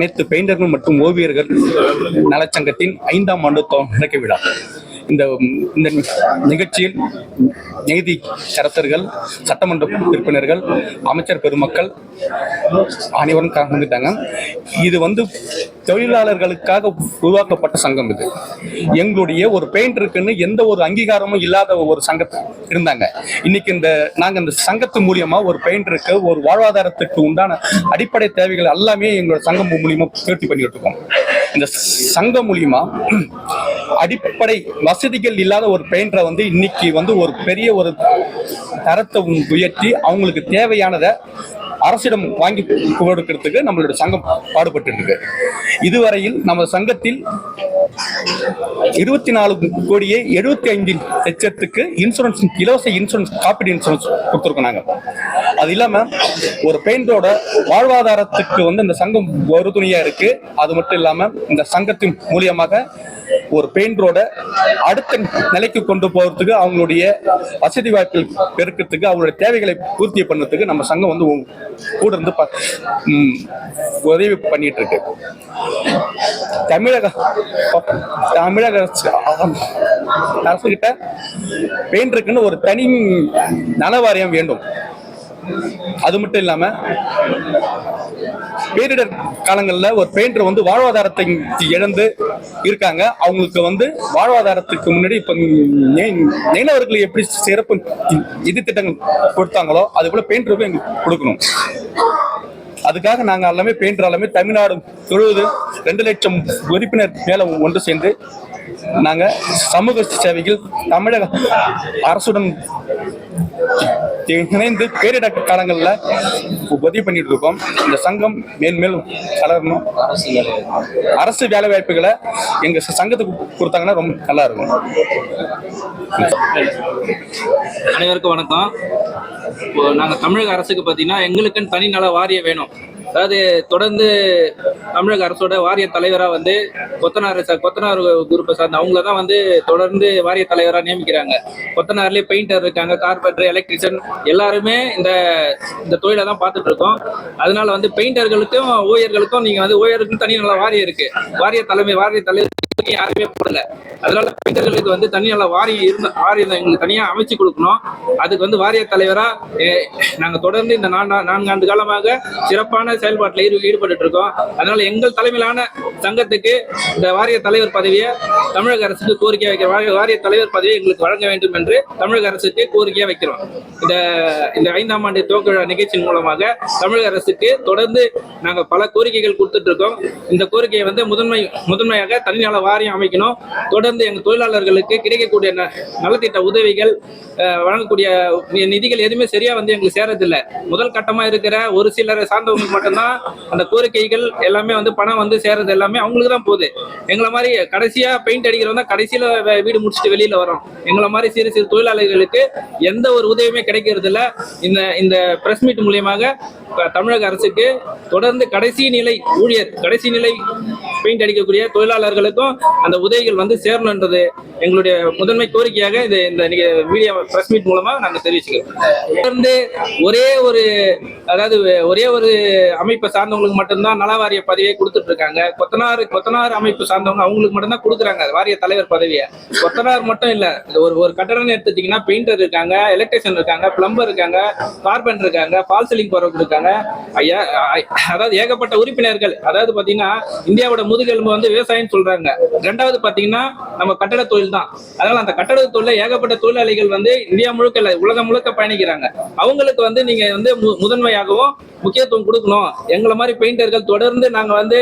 அனைத்து பெயிண்டர்கள் மற்றும் ஓவியர்கள் நலச்சங்கத்தின் ஐந்தாம் ஆண்டு தொடக்க விழா. இந்த இந்த நிகழ்ச்சியில் நீதி சரசர்கள் சட்டமன்ற உறுப்பினர்கள் அமைச்சர் பெருமக்கள் அனைவரும் கலந்துட்டாங்க இது வந்து தொழிலாளர்களுக்காக உருவாக்கப்பட்ட சங்கம் இது. எங்களுடைய ஒரு பெயிண்டருக்குன்னு எந்த ஒரு அங்கீகாரமும் இல்லாத ஒரு சங்கத்தை இருந்தாங்க. இன்னைக்கு இந்த நாங்க இந்த சங்கத்து மூலியமா ஒரு பெயிண்டருக்கு ஒரு வாழ்வாதாரத்துக்கு உண்டான அடிப்படை தேவைகள் எல்லாமே எங்களோட சங்கம் மூலியமா பூர்த்தி பண்ணிட்டு இருக்கோம். இந்த சங்கம் மூலியமா அடிப்படை வசதிகள் இல்லாத ஒரு பெயிண்டரை வந்து இன்னைக்கு வந்து ஒரு பெரிய ஒரு தரத்தை உயர்த்தி அவங்களுக்கு தேவையானதை அரசிடம் வாங்கி கொடுக்கறதுக்கு நம்மளோட சங்கம் பாடுபட்டு இருக்கு இதுவரையில் நம்ம சங்கத்தில் இருபத்தி நாலு கோடியே எழுபத்தி ஐந்து லட்சத்துக்கு இன்சூரன்ஸ் இலவச இன்சூரன்ஸ் காப்பீடு இன்சூரன்ஸ் கொடுத்துருக்கோம் நாங்கள் அது இல்லாம ஒரு பெயிண்டோட வாழ்வாதாரத்துக்கு வந்து இந்த சங்கம் ஒரு துணையா இருக்கு. அது மட்டும் இல்லாம இந்த சங்கத்தின் மூலியமாக ஒரு பெயிண்டரோட அடுத்த நிலைக்கு கொண்டு போகிறதுக்கு அவங்களுடைய வசதி வாய்ப்புகள் பெருக்கிறதுக்கு அவங்களுடைய தேவைகளை பூர்த்தி பண்ணுறதுக்கு நம்ம சங்கம் வந்து கூட இருந்து ப- உதவி பண்ணிட்டு இருக்கு தமிழக தமிழக அரசு அரசுகிட்ட பெயிண்டருக்குன்னு ஒரு தனி நல வாரியம் வேண்டும். அது மட்டும் இல்லாம பேரிடர் காலங்களில் ஒரு பெயிண்டர் வந்து வாழ்வாதாரத்தை இழந்து இருக்காங்க. அவங்களுக்கு வந்து வாழ்வாதாரத்துக்கு முன்னாடி இப்போ மீனவர்களுக்கு எப்படி சிறப்பு நிதி திட்டங்கள் கொடுத்தாங்களோ அது போல பெயிண்டருக்கும் எங்களுக்கு கொடுக்கணும். அதுக்காக நாங்கள் எல்லாமே பெயிண்டர் எல்லாமே தமிழ்நாடு தொழுவது ரெண்டு லட்சம் உறுப்பினர் மேல ஒன்று சேர்ந்து நாங்கள் சமூக சேவைகள் தமிழக அரசுடன் இணைந்து பேரிடர் காலங்களில் உதவி பண்ணிட்டு இருக்கோம் இந்த சங்கம் மேன்மேலும் வளரணும் அரசு வேலை வாய்ப்புகளை எங்க சங்கத்துக்கு கொடுத்தாங்கன்னா ரொம்ப நல்லா இருக்கும். அனைவருக்கும் வணக்கம். இப்போ நாங்கள் தமிழக அரசுக்கு பார்த்தீங்கன்னா எங்களுக்குன்னு தனி நல வாரியம் வேணும். அதாவது தொடர்ந்து தமிழக அரசோட வாரிய தலைவராக வந்து கொத்தனார் கொத்தனார் குரூப்பை சார்ந்த அவங்கள தான் வந்து தொடர்ந்து வாரிய தலைவராக நியமிக்கிறாங்க. கொத்தனார்லேயே பெயிண்டர் இருக்காங்க கார்பெண்டர் எலக்ட்ரிஷியன் எல்லாருமே இந்த இந்த தொழிலை தான் பார்த்துட்டு இருக்கோம் அதனால வந்து பெயிண்டர்களுக்கும் ஊழியர்களுக்கும் நீங்கள் வந்து ஊழியர்களுக்கும் தனி நல்ல வாரியம் இருக்கு. வாரிய தலைமை வாரிய தலைவர் யாருமே போடல. அதனால பெண்களுக்கு வந்து தனியால வாரியம் இருந்த வாரியம் எங்களுக்கு தனியா அமைச்சு கொடுக்கணும். அதுக்கு வந்து வாரிய தலைவரா நாங்க தொடர்ந்து இந்த நான்காண்டு காலமாக சிறப்பான செயல்பாட்டில் ஈடு ஈடுபட்டு இருக்கோம். அதனால எங்கள் தலைமையிலான சங்கத்துக்கு இந்த வாரிய தலைவர் பதவியை தமிழக அரசுக்கு கோரிக்கை வைக்க வாரிய- வாரிய தலைவர் பதவியை எங்களுக்கு வழங்க வேண்டும் என்று தமிழக அரசுக்கு கோரிக்கையா வைக்கிறோம். இந்த இந்த ஐந்தாம் ஆண்டு துவக்க விழா நிகழ்ச்சியின் மூலமாக தமிழக அரசுக்கு தொடர்ந்து நாங்கள் பல கோரிக்கைகள் கொடுத்துட்டு இருக்கோம். இந்த கோரிக்கையை வந்து முதன்மை முதன்மையாக தனிநல வாரியம் அமைக்கணும். தொடர்ந்து எங்கள் தொழிலாளர்களுக்கு கிடைக்கக்கூடிய ந- நலத்திட்ட உதவிகள் வழங்கக்கூடிய நிதிகள் எதுவுமே சரியா வந்து எங்களுக்கு சேரதில்லை. முதல் கட்டமா இருக்கிற ஒரு சிலரை சார்ந்தவங்களுக்கு மட்டும்தான் அந்த கோரிக்கைகள் எல்லாமே வந்து பணம் வந்து சேரது எல்லாமே அவங்களுக்கு தான் போகுது. எங்களை மாதிரி கடைசியா பெயிண்ட் அடிக்கிறவங்க தான் கடைசியில வீடு முடிச்சுட்டு வெளியில வரோம் எங்களை மாதிரி சிறு சிறு தொழிலாளர்களுக்கு எந்த ஒரு உதவியுமே கிடைக்கிறது இல்ல இந்த இந்த பிரஸ் மீட் மூலியமாக தமிழக அரசுக்கு தொடர்ந்து கடைசி நிலை ஊழியர் கடைசி நிலை பெயிண்ட் அடிக்கக்கூடிய தொழிலாளர்களுக்கும் அந்த உதவிகள் வந்து சேரணுன்றது எங்களுடைய முதன்மை கோரிக்கையாக இது இந்த மீடியா பிரஸ் மீட் மூலமா நாங்க தெரிவிச்சுக்கிறோம். தொடர்ந்து ஒரே ஒரு அதாவது ஒரே ஒரு அமைப்பை சார்ந்தவங்களுக்கு மட்டும்தான் நல வாரிய பதவியை கொடுத்துட்டு இருக்காங்க கொத்தனார் கொத்தனார் அமைப்பு சார்ந்தவங்க அவங்களுக்கு மட்டும்தான் கொடுக்குறாங்க. வாரிய தலைவர் பதவியை. கொத்தனார் மட்டும் இல்ல. ஒரு ஒரு கட்டடம்னு எடுத்துட்டீங்கன்னா பெயிண்டர் இருக்காங்க எலக்ட்ரிஷியன் இருக்காங்க பிளம்பர் இருக்காங்க கார்பெண்டர் இருக்காங்க பால் செல்லிங் போறவங்க இருக்காங்க. ஐயா அதாவது ஏகப்பட்ட உறுப்பினர்கள். அதாவது பாத்தீங்கன்னா இந்தியாவோட முதுகெலும்பு வந்து விவசாயம் சொல்றாங்க. ரெண்டாவது பாத்தீங்கன்னா நம்ம கட்டட தொழில் தான் அதனால அந்த கட்டட தொழில ஏகப்பட்ட தொழிலாளிகள் வந்து இந்தியா முழுக்க இல்ல உலகம் முழுக்க பயணிக்கிறாங்க. அவங்களுக்கு வந்து நீங்க வந்து மு- முதன்மையாகவும் முக்கியத்துவம் கொடுக்கணும். எங்களை மாதிரி பெயிண்டர்கள் தொடர்ந்து நாங்க வந்து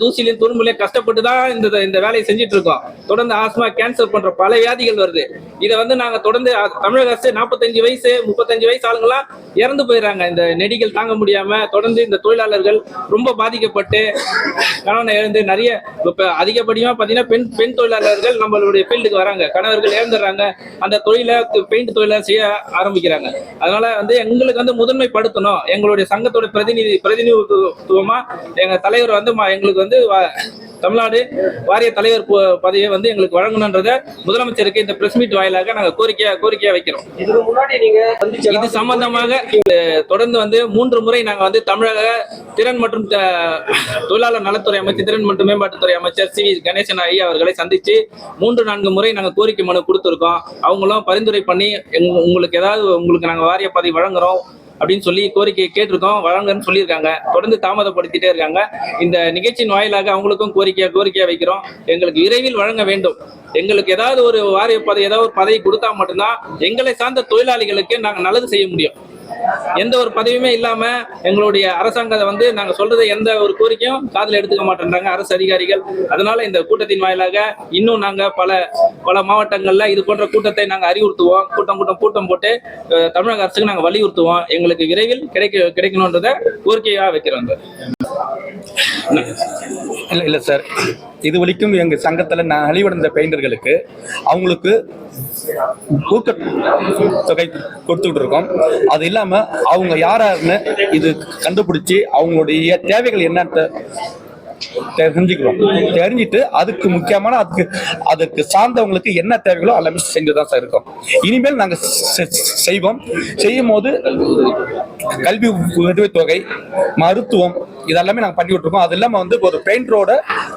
தூசிலையும் துரும்புலையும் கஷ்டப்பட்டு தான் இந்த இந்த வேலையை செஞ்சுட்டு இருக்கோம் தொடர்ந்து ஆஸ்மா கேன்சர் போன்ற பல வியாதிகள் வருது. இதை வந்து நாங்க தொடர்ந்து தமிழக அரசு நாற்பத்தஞ்சு வயசு முப்பத்தஞ்சு வயசு ஆளுங்களாம் இறந்து போயிடுறாங்க இந்த நெடிகள் தாங்க முடியாம தொடர்ந்து இந்த தொழிலாளர்கள் ரொம்ப பாதிக்கப்பட்டு கணவனை இழந்து நிறைய இப்ப அதிகப்படியா பாத்தீங்கன்னா பெண் பெண் தொழிலாளர்கள் நம்மளுடைய ஃபீல்டுக்கு வராங்க. கணவர்கள் இழந்துடுறாங்க. அந்த தொழிலை பெயிண்ட் தொழிலை செய்ய ஆரம்பிக்கிறாங்க. அதனால வந்து எங்களுக்கு வந்து முதன்மைப்படுத்தணும். எங்களுடைய சங்கத்தோட பிரதிநிதி பிரதிநிதித்துவமா எங்க தலைவர் வந்து எங்களுக்கு வந்து வ- தமிழ்நாடு வாரிய தலைவர் பதவியை வந்து எங்களுக்கு வழங்கணுன்றத முதலமைச்சருக்கு இந்த பிரஸ் மீட் வாயிலாக நாங்க கோரிக்கையா கோரிக்கையா வைக்கிறோம். இது சம்பந்தமாக தொடர்ந்து வந்து மூன்று முறை நாங்க வந்து தமிழக திறன் மற்றும் தொழிலாளர் நலத்துறை அமைச்சர் திறன் மற்றும் மேம்பாட்டுத்துறை அமைச்சர் சி. வி. கணேசன் ஐயா அவர்களை சந்திச்சு மூன்று நான்கு முறை நாங்க கோரிக்கை மனு கொடுத்திருக்கோம். அவங்களும் பரிந்துரை பண்ணி உங்களுக்கு ஏதாவது உங்களுக்கு நாங்க வாரிய பதவி வழங்குறோம். அப்படின்னு சொல்லி கோரிக்கையை கேட்டிருக்கோம். வழங்கன்னு சொல்லியிருக்காங்க. தொடர்ந்து தாமதப்படுத்திட்டே இருக்காங்க. இந்த நிகழ்ச்சியின் வாயிலாக அவங்களுக்கும் கோரிக்கையா கோரிக்கையா வைக்கிறோம். எங்களுக்கு விரைவில் வழங்க வேண்டும். எங்களுக்கு ஏதாவது ஒரு வாரிய பதவி ஏதாவது ஒரு பதவி கொடுத்தா மட்டும்தான் எங்களை சார்ந்த தொழிலாளிகளுக்கு நாங்க நல்லது செய்ய முடியும். எந்த ஒரு பதவியுமே இல்லாம எங்களுடைய அரசாங்கத்தை வந்து நாங்க சொல்றது எந்த ஒரு கோரிக்கையும் காதல எடுத்துக்க மாட்டேன்றாங்க. அரசு அதிகாரிகள். அதனால இந்த கூட்டத்தின் வாயிலாக இன்னும் நாங்க பல பல மாவட்டங்கள்ல இது போன்ற கூட்டத்தை நாங்க அறிவுறுத்துவோம். கூட்டம் கூட்டம் கூட்டம் போட்டு தமிழக அரசுக்கு நாங்க வலியுறுத்துவோம். எங்களுக்கு விரைவில் கிடைக்க கிடைக்கணும்ன்றத கோரிக்கையா வைக்கிறோம். இல்லை இல்லை சார் இது வரைக்கும் எங்கள் சங்கத்தில் நான் அழிவடைந்த பெயிண்டர்களுக்கு அவங்களுக்கு ஊக்க தொகை கொடுத்துக்கிட்டு இருக்கோம் அது இல்லாமல் அவங்க யாராருன்னு இது கண்டுபிடிச்சி அவங்களுடைய தேவைகள் என்னன்னு தெரிஞ்சுக்கிறோம். தெரிஞ்சுட்டு அதுக்கு முக்கியமான அதுக்கு அதுக்கு சார்ந்தவங்களுக்கு என்ன தேவைகளோ எல்லாமே செஞ்சு தான் சார் இருக்கோம். இனிமேல் நாங்கள் செய்வோம். செய்யும் போது கல்வி உதவித்தொகை மருத்துவம் இதெல்லாமே நாங்கள் பண்ணி விட்டுருக்கோம். அது இல்லாமல் வந்து ஒரு பெயிண்டரோட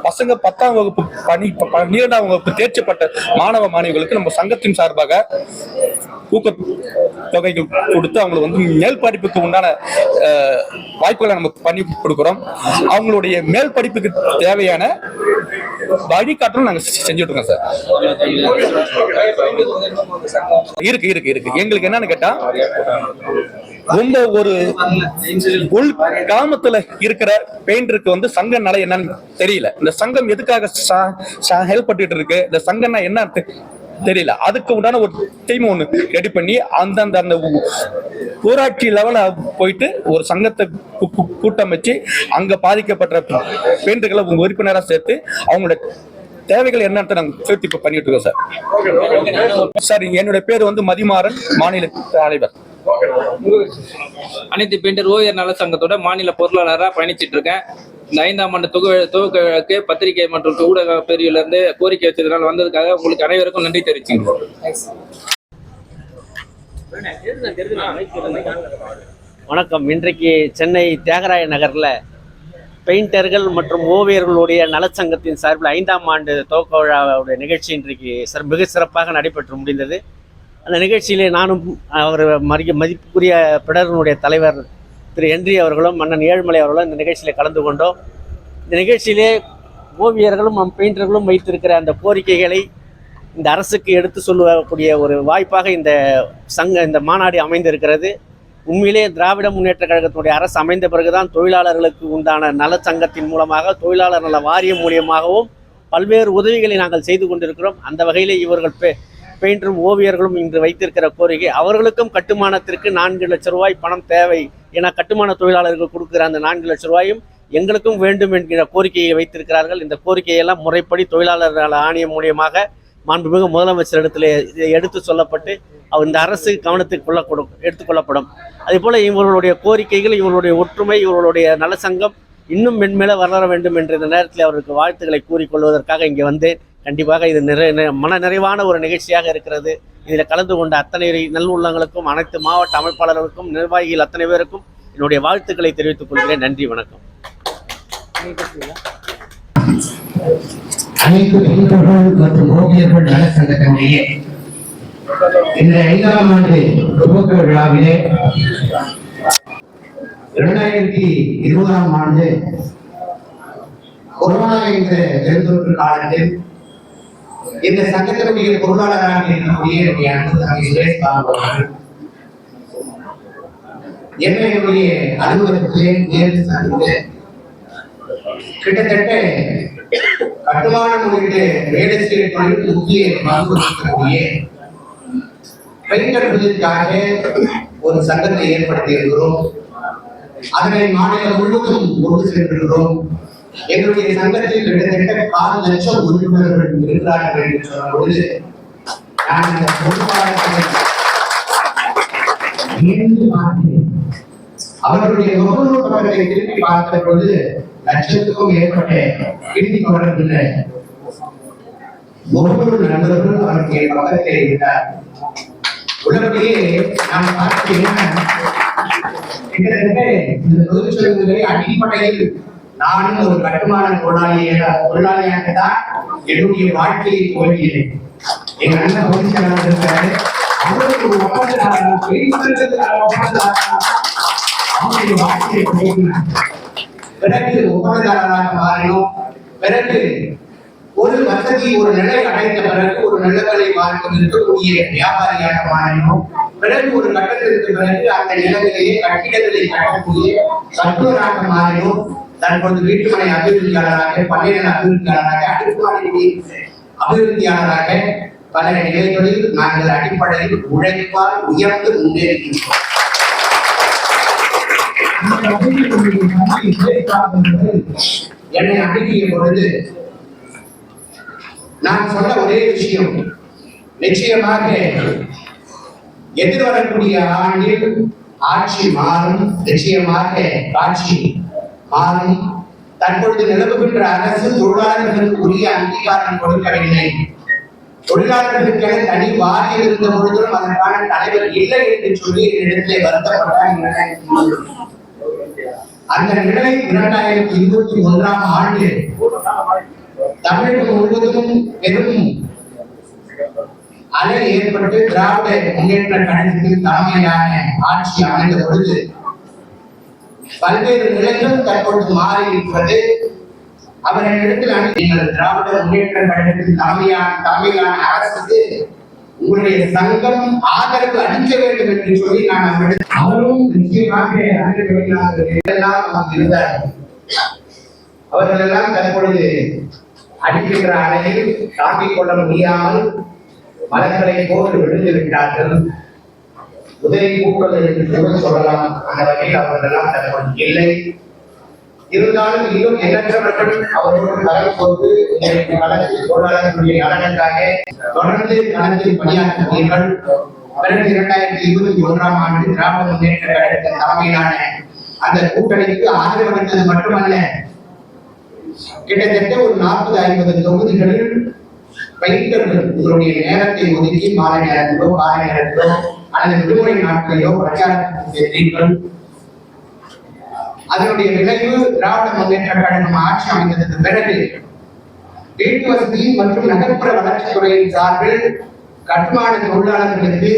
பசங்க பத்தாம் வகுப்பு பணி பன்னிரெண்டாம் வகுப்பு தேர்ச்சி பட்ட மாணவ மாணவிகளுக்கு நம்ம சங்கத்தின் சார்பாக ஊக்க தொகைகள் கொடுத்து அவங்களுக்கு வந்து மேல் படிப்புக்கு உண்டான வாய்ப்புகளை நம்ம பண்ணி கொடுக்குறோம். அவங்களுடைய மேல் படிப்புக்கு தேவையான வழிகாட்டலும் நாங்கள் செஞ்சுட்டு இருக்கோம் சார். இருக்கு இருக்கு இருக்கு. எங்களுக்கு என்னன்னு கேட்டா ரொம்ப ஒரு உள் கிராமத்துல இருக்கிற பெயிண்டருக்கு வந்து சங்க என்னன்னு தெரியல. இந்த சங்கம் எதுக்காக ஹெல்ப் பண்ணிட்டு இருக்கு? இந்த சங்கம்னா என்ன? தெரியல. அதுக்கு உண்டான ஒரு டீம் ஒண்ணு ரெடி பண்ணி அந்தந்த அந்த ஊராட்சி லெவல போயிட்டு ஒரு சங்கத்தை கூட்டமைச்சு அங்க பாதிக்கப்பட்ட பெயிண்டர்களை உங்க உறுப்பினரா சேர்த்து அவங்களோட தேவைகள் என்னன்னு நாங்கள் சேர்த்து இப்போ பண்ணிட்டு இருக்கோம் சார் சார் என்னுடைய பேர் வந்து மதிமாறன் மாநில தலைவர். அனைத்து பெண்டர் ஓவியர் நல சங்கத்தோட மாநில பொருளாளராக பயணிச்சிட்டு இருக்கேன். ஐந்தாம் ஆண்டு தொகு துவக்க விழாக்கு பத்திரிகை மற்றும் ஊடக பிரிவுல இருந்து கோரிக்கை வச்சதுனால வந்ததுக்காக உங்களுக்கு அனைவருக்கும் நன்றி தெரிவிச்சுக்கிறோம் வணக்கம். இன்றைக்கு சென்னை தியாகராய நகரில் பெயிண்டர்கள் மற்றும் ஓவியர்களுடைய நலச்சங்கத்தின் சார்பில் ஐந்தாம் ஆண்டு துவக்க விழாவுடைய நிகழ்ச்சி இன்றைக்கு சிற மிக சிறப்பாக நடைபெற்று முடிந்தது. அந்த நிகழ்ச்சியிலே நானும் அவர் மதிப்புக்குரிய பிடரனுடைய தலைவர் திரு ஹென்றி அவர்களும் மன்னன் ஏழுமலை அவர்களும் இந்த நிகழ்ச்சியில் கலந்து கொண்டோம். இந்த நிகழ்ச்சியிலே ஓவியர்களும் நம் பெயிண்டர்களும் வைத்திருக்கிற அந்த கோரிக்கைகளை இந்த அரசுக்கு எடுத்து சொல்லக்கூடிய ஒரு வாய்ப்பாக இந்த சங்க இந்த மாநாடு அமைந்திருக்கிறது. உண்மையிலே திராவிட முன்னேற்ற கழகத்தினுடைய அரசு அமைந்த பிறகுதான் தொழிலாளர்களுக்கு உண்டான நலச்சங்கத்தின் மூலமாக தொழிலாளர் நல வாரியம் மூலியமாகவும் பல்வேறு உதவிகளை நாங்கள் செய்து கொண்டிருக்கிறோம். அந்த வகையிலே இவர்கள் பெ பெயிண்டரும் ஓவியர்களும் இன்று வைத்திருக்கிற கோரிக்கை அவர்களுக்கும் கட்டுமானத்திற்கு நான்கு லட்ச ரூபாய் பணம் தேவை என கட்டுமான தொழிலாளர்கள் கொடுக்கிற அந்த நான்கு லட்ச ரூபாயும் எங்களுக்கும் வேண்டும் என்கிற கோரிக்கையை வைத்திருக்கிறார்கள். இந்த கோரிக்கையெல்லாம் முறைப்படி தொழிலாளர் நல ஆணையம் மூலியமாக மாண்புமிகு முதலமைச்சர் இடத்துல எடுத்து சொல்லப்பட்டு அவர் இந்த அரசு கவனத்துக்கு கொள்ள கொடு எடுத்துக்கொள்ளப்படும் அதே போல் இவர்களுடைய கோரிக்கைகள் இவர்களுடைய ஒற்றுமை இவர்களுடைய நலசங்கம் இன்னும் மென்மேல வளர வேண்டும் என்ற இந்த நேரத்தில் அவருக்கு வாழ்த்துக்களை கூறிக்கொள்வதற்காக இங்கே வந்தேன். கண்டிப்பாக இது நிறை மன நிறைவான ஒரு நிகழ்ச்சியாக இருக்கிறது. இதில் கலந்து கொண்ட அத்தனை நல்லுள்ளங்களுக்கும் அனைத்து மாவட்ட அமைப்பாளர்களுக்கும் நிர்வாகிகள் அத்தனை பேருக்கும் என்னுடைய வாழ்த்துக்களை தெரிவித்துக் கொள்கிறேன். நன்றி வணக்கம். அனைத்து பெண்கள் மற்றும் ஓவியர்கள் நல சங்கத்தினுடைய இந்த ஐந்தாம் ஆண்டு துவக்க விழாவிலே இரண்டாயிரத்தி இருபதாம் ஆண்டு கொரோனா என்ற பெருந்தொற்று காலத்தில் இந்த சங்கத்தினுடைய பொருளாளராக என்னுடைய அன்பு தம்பி சுரேஷ் பாபு அவர்கள். என்னுடைய அலுவலகத்திலே நேரில் சந்தித்து கிட்டத்தட்ட கட்டுமானம் உள்ளிட்ட ரியல் எஸ்டேட் தொழில் முக்கிய பங்கு வகிக்கக்கூடிய பெயிண்டர்களுக்காக ஒரு சங்கத்தை ஏற்படுத்தி இருக்கிறோம். அதனை மாநிலம் முழுவதும் கொண்டு சென்றிருக்கிறோம். எங்களுடைய சங்கத்தில் கிட்டத்தட்ட கால் லட்சம் உறுப்பினர்கள் இருக்கிறார்கள் என்று சொன்ன நான் இந்த பொறுப்பாளர்களை அவர்களுடைய முகநூல் பக்கத்தை திருப்பி பார்த்த பொழுது லட்சத்துக்கும் ஏற்பட்ட இறுதி தொடர்பில் ஒவ்வொரு நண்பர்களும் அவருடைய பக்கத்தில் இருந்தார். உலகிலேயே நான் பார்த்தீங்கன்னா கிட்டத்தட்ட இந்த தொழிற்சங்கங்களை அடிப்படையில் நானும் ஒரு கட்டுமான தொழிலாளியாக தொழிலாளியாக தான் என்னுடைய வாழ்க்கையை துவங்கியது எங்க அண்ணன் பொதுச்செயலாளர் இருக்காரு அவருக்கு ஒரு ஒப்பந்ததாரர் வெளிப்படையாக அவருடைய வாழ்க்கையை துவங்கினார் பிறகு ஒப்பந்ததாரராக மாறினோம். பிறகு ஒரு வசதி ஒரு நிலை அடைந்த பிறகு ஒரு நிலங்களை வாழ்க்கை இருக்கக்கூடிய வியாபாரியாக மாறினோம். பிறகு ஒரு கட்டத்திற்கு பிறகு அந்த நிலங்களிலே கட்டிடங்களை கட்டக்கூடிய சத்துவராக மாறினோம். தற்பொழுது வீட்டுமனை அபிவிருத்தியாளராக பள்ளியின அபிவிருத்தியாளராக அடுக்குமாடி அபிவிருத்தியாளராக பல நிலைகளில் நாங்கள் அடிப்படையில் உழைப்பால் உயர்ந்து முன்னேறுகின்றோம் என்னை அணுகிய பொழுது நான் சொன்ன ஒரே விஷயம் நிச்சயமாக எதிர்வரக்கூடிய ஆண்டில் ஆட்சி மாறும் நிச்சயமாக ஆட்சி மாறும் தற்பொழுது நிலவுகின்ற அரசு தொழிலாளர்களுக்கு உரிய அங்கீகாரம் கொடுக்கவில்லை. தொழிலாளர்களுக்கென தனி வாரியம் இருந்த பொழுதும் அதற்கான தலைவர் இல்லை என்று சொல்லி இடத்திலே வருத்தப்பட்டார் அந்த நிலை இரண்டாயிரத்தி இருபத்தி ஒன்றாம் ஆண்டு தமிழகம் முழுவதும் பெரும் அலை ஏற்பட்டு திராவிட முன்னேற்ற கழகத்தின் தலைமையான ஆட்சி அமைந்த பொழுது பல்வேறு நிலைகள் தற்பொழுது மாறி இருப்பது அவர்களிடத்தில் நீங்கள் திராவிட முன்னேற்ற கழகத்தின் தலைமையான தலைமையிலான அரசுக்கு உங்களுடைய சங்கம் ஆதரவு அளிக்க வேண்டும் என்று சொல்லி நான் அவரிடம் அவரும் நிச்சயமாக அளிக்க வேண்டாம் எல்லாம் நமக்கு இருந்தார் அவர்கள் எல்லாம் தற்பொழுது அடிக்கின்ற அலையில் தாங்கிக் கொள்ள முடியாமல் மலர்களை போட்டு விழுந்து விட்டார்கள். உதவி கூட்டுவது என்று கூட சொல்லலாம். அந்த வகையில் அவர்களெல்லாம் எல்லாம் இல்லை. இருந்தாலும் இன்னும் எண்ணற்றவர்கள் அவரோடு கலந்து கொண்டு இன்றைக்கு களத்தில் தொழிலாளர்களுடைய நலனுக்காக தொடர்ந்து களத்தில் பணியாற்றுகிறீர்கள் பிறகு இரண்டாயிரத்தி இருபத்தி ஒன்றாம் ஆண்டு திராவிட முன்னேற்ற கழகத்தின் தலைமையிலான அந்த கூட்டணிக்கு ஆதரவு அளித்தது மட்டுமல்ல கிட்டத்தட்ட ஒரு நாற்பது ஐம்பது தொகுதிகளில் பயிர்கள் உங்களுடைய நேரத்தை ஒதுக்கி மாலை நேரத்திலோ காலை நேரத்திலோ அல்லது விடுமுறை நாட்களிலோ பிரச்சாரத்திற்கு சென்றீர்கள் அதனுடைய விளைவு திராவிட முன்னேற்ற கழகம் ஆட்சி அமைந்ததற்கு பிறகு வீட்டு வசதி மற்றும் நகர்ப்புற வளர்ச்சித்துறையின் சார்பில் கட்டுமான தொழிலாளர்களுக்கு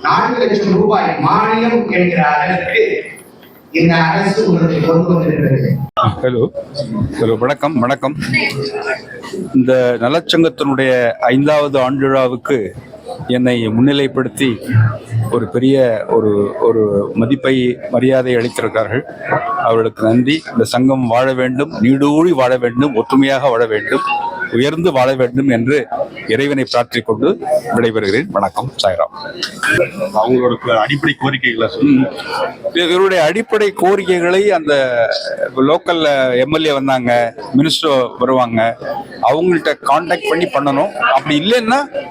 நான்கு லட்சம் ரூபாய் மானியம் என்கிற அளவிற்கு இந்த அரசு உங்களுக்கு கொண்டு வந்திருக்கிறது. ஹலோ. ஹலோ வணக்கம் வணக்கம். இந்த நலச்சங்கத்தினுடைய ஐந்தாவது ஆண்டு விழாவுக்கு என்னை முன்னிலைப்படுத்தி ஒரு பெரிய ஒரு ஒரு மதிப்பை மரியாதை அளித்திருக்கிறார்கள். அவர்களுக்கு நன்றி. இந்த சங்கம் வாழ வேண்டும். நீடூழி வாழ வேண்டும். ஒற்றுமையாக வாழ வேண்டும். உயர்ந்து வாழ வேண்டும் என்று இறைவனை பிரார்த்திக் கொண்டு விடைபெறுகிறேன். வணக்கம். சாய்ராம். அவங்களோட அடிப்படை கோரிக்கைகளை. இவருடைய அடிப்படை கோரிக்கைகளை அந்த லோக்கல்ல எம்எல்ஏ வந்தாங்க மினிஸ்டர் வருவாங்க. அவங்கள்ட்ட காண்டாக்ட் பண்ணி பண்ணணும். அப்படி இல்லைன்னா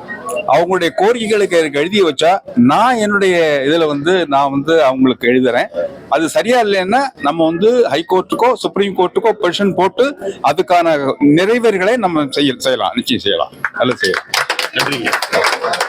அவங்களுடைய கோரிக்கைகளுக்கு எனக்கு எழுதி வச்சா நான் என்னுடைய இதுல வந்து நான் வந்து அவங்களுக்கு எழுதுறேன். அது சரியா இல்லைன்னா நம்ம வந்து ஹைகோர்ட்டுக்கோ சுப்ரீம் கோர்ட்டுக்கோ பெர்ஷன் போட்டு அதுக்கான நிறைவேறுகளை நம்ம செய்ய செய்யலாம். நிச்சயம் செய்யலாம். நல்லது செய்யலாம். நன்றிங்க.